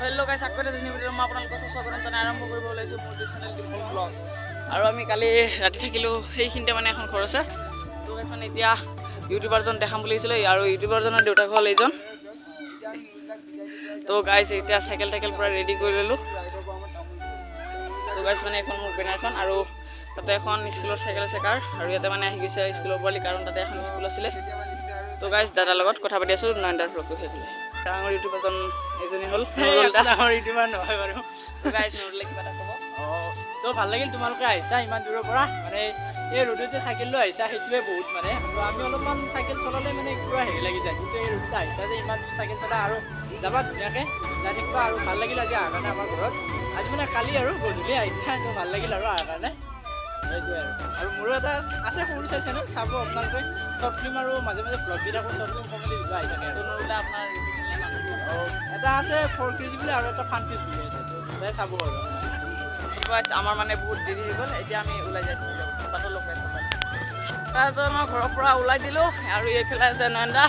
Hello' গাইছ আকৌ এটা ধুনীয়া মই আপোনালোকৰ স্বাগতম জনাই আৰম্ভ কৰিব ওলাইছোঁ মোৰ ইউটিউব চেনেল ডিম্পল ব্লগ আৰু আমি কালি ৰাতি থাকিলোঁ, সেইখিনিতে মানে এখন ঘৰ আছে। তো মানে এতিয়া ইউটিউবাৰজন দেখাম বুলি আহিছিলোঁ আৰু ইউটিউবাৰজনৰ দেউতাক হ'ল এইজন। তো গাইছ এতিয়া চাইকেল টাইকেল পূৰা ৰেডি কৰি ল'লোঁ। তো গাইছ মানে এখন মোৰ বেনাৰখন আৰু তাতে এখন স্কুলৰ চাইকেল আছে কাৰ, আৰু ইয়াতে মানে আহি গৈছে স্কুলৰ পোৱালি, কাৰণ তাতে এখন স্কুল আছিলে। তো গাইছ দাদাৰ লগত কথা পাতি আছোঁ, নয়নদাৰ ব্লগটো সেইফালে। ডাঙৰ ইউটিউবাৰজন এজনী হ'ল। ডাঙৰ ইউটিউবাৰ নহয় বাৰু। তো ভালো লাগিল তোমালোকে আহিছা ইমান দূৰৰ পৰা। মানে এই ৰ'দত যে চাইকেল লৈ আহিছা সেইটোৱে বহুত মানে। আমি অলপমান চাইকেল চলালে মানে পুৰা হেৰি লাগি যায়। কিন্তু এই ৰ'দত আহিছা যে ইমান চাইকেল চলা আৰু যাবা ধুনীয়াকৈ যাই থাকিবা আৰু ভালো লাগিল আজি অহাৰ কাৰণে আমাৰ ঘৰত। আজি মানে কালি আৰু গধূলি আহিছা তো ভালো লাগিল আৰু অহাৰ কাৰণে। সেইটোৱে আৰু। আৰু মোৰো এটা আছে সৰু চাই চেনেল চাব আপোনালোকে। শ্বৰ্ট ফিল্ম আৰু মাজে মাজে ব্লগ দি থাকোঁ শ্বৰ্ট ফিল্ম দিব আহি থাকে আৰু। আপোনাৰ এটা আছে ফ'ৰ কেজি বুলি আৰু এটা ফান পিচ বুলি আছে চাব আৰু। আমাৰ মানে বহুত দেৰি হৈ গ'ল এতিয়া আমি ওলাই যাই তাতো লগ পাইছোঁ তাৰপিছত আমাৰ ঘৰৰ পৰা ওলাই দিলোঁ আৰু এইফালে আছে নয়নদা।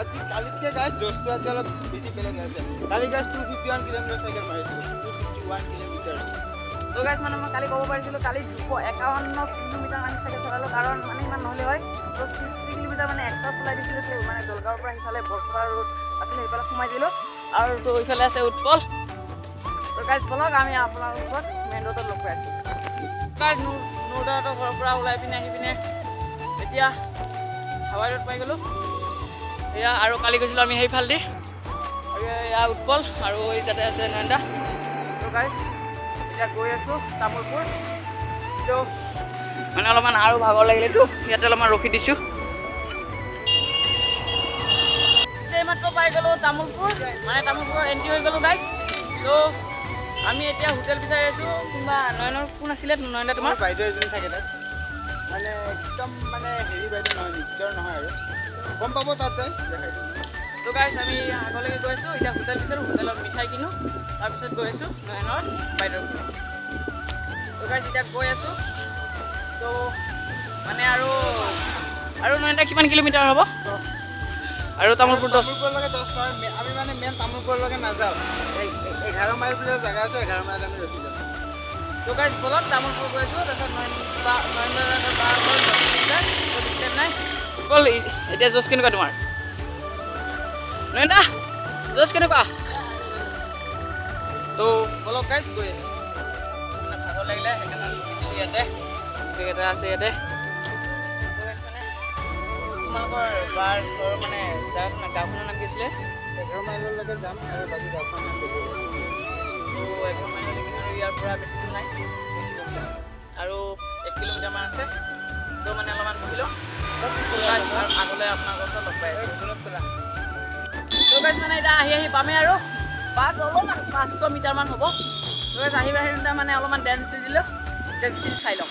আজি কালিতকৈ গাছ দহটো আজি অলপ বেছি বেলেগ আছে। কালি গাছ two fifty one kilometre cycle মাৰিছিলোঁ। টু ফিফটি ওৱান কিলোমিটাৰ তো গাইছ মানে মই কালি ক'ব পাৰিছিলোঁ কালি দুশ একাৱন্ন কিলোমিটাৰ আমি চাগে চলালোঁ, কাৰণ মানে ইমান নহ'লে হয়। তো ছিক্সটি কিলোমিটাৰ মানে এক্সট্ৰা চলাই দিছিলোঁ, সেই মানে দলগাঁৱৰ পৰা সিফালে বৰপৰা ৰোড আছিলে, সেইফালে সোমাই দিলোঁ। আৰু তো ইফালে আছে উৎপল। তো গাইছ বলক আমি আপোনালোকৰ মেইন ৰোডত লগ পাই আছোঁ। গাইছ নৌদাহঁতৰ ঘৰৰ পৰা ওলাই পিনে আহি পিনে এতিয়া হাৱাই ৰোড পাই গ'লোঁ। এয়া আৰু কালি গৈছিলোঁ আমি সেইফালেদি। আৰু এয়া উৎপল আৰু এই তাতে আছে নয়নদা। তো গাইছ এতিয়া গৈ আছোঁ তামোলপুৰ। তো মানে অলপমান আৰু ভাগৰ লাগিলেতো ইয়াতে অলপমান ৰখি দিছোঁ। এতিয়া মাত্ৰ পাই গ'লোঁ তামোলপুৰ মানে তামোলপুৰৰ এণ্ট্ৰি হৈ গ'লোঁ গাইছ তো আমি এতিয়া হোটেল বিচাৰি আছোঁ কোনোবা নয়নৰ কোন আছিলে নয়নদা তোমাৰ? তোমাৰ বাইদেউ এজনী থাকে তাত। মানে একদম মানে হেৰি বাইদেউ নহয় নিজৰ নহয় আৰু। গম পাব তাত তো গাইছ আমি আগলৈকে গৈ আছোঁ এতিয়া হোটেল বিচাৰোঁ হোটেলত মিঠাই কিনো। তাৰপিছত গৈ আছোঁ নয়নৰ বাইদেউৰ ঘৰত। তো গাইছ এতিয়া গৈ আছোঁ। তো মানে আৰু আৰু নয়নদা কিমান কিলোমিটাৰ হ'ব? আৰু তামোলপুৰ দহ। আমি মানে মেইন তামোলপুৰলৈকে নাযাওঁ। এঘাৰ মাইল বুলি জেগা আছে এঘাৰ মাইল আমি ৰখি যাওঁ তো গাইছ বলক তামোলপুৰ গৈ আছোঁ তাৰপিছত নয়ন নয়নদা নাই। ব'ল এতিয়া জোচ কেনেকুৱা তোমাৰ? নয়নদা জোচ কেনেকুৱা? তো বলক গাইছ গৈ আছোঁ। মানে ভাগৰ লাগিলে সেইকাৰণে ইয়াতে। এটা আছে ইয়াতে? মানে তোমালোকৰ বাৰ ঘৰ মানে জেগাখন গাঁওখনৰ নাম কি আছিলে? এঘাৰ মাইললৈকে যাম আৰু বাকী গাঁওখন নাম। তো এঘৰ মাইললৈকে ইয়াৰ পৰা বেছি নাই। আৰু এক কিলোমিটাৰমান আছে। তো মানে অলপমান বহি লওঁ। আৰু আগলৈ আপোনাৰ ঘৰত লগ পাই আছোঁ। মানে এতিয়া আহি আহি পামেই আৰু। পাঁচ অলপমান পাঁচশো মিটাৰমান হ'ব। আহি আহি মানে অলপমান ডেন্স দি দিলোঁ। ডেন্সখিনি চাই লওঁ।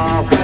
off.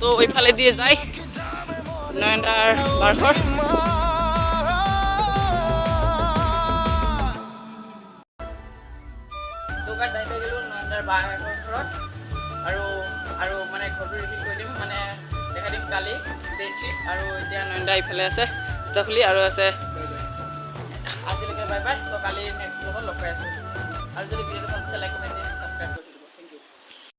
তো এইফালে দিয়ে যায় নয়নদাৰ বাৰঘৰ তো গাইজ আহি পাই গ'লোঁ নয়নদাৰ ঘৰত আৰু আৰু মানে ঘৰটো ৰিভিল কৰি দিম। মানে দেখাই দিম কালি ডেট্ৰিট আৰু এতিয়া নয়নদা ইফালে আছে জোতাফুলি আৰু আছে। আজিলৈকে বাই বাই তো কালি নেক্সট লগত লগ পাই আছোঁ। আৰু যদি ভিডিঅ'টো ভালো লাগিছে লাইক কমেণ্ট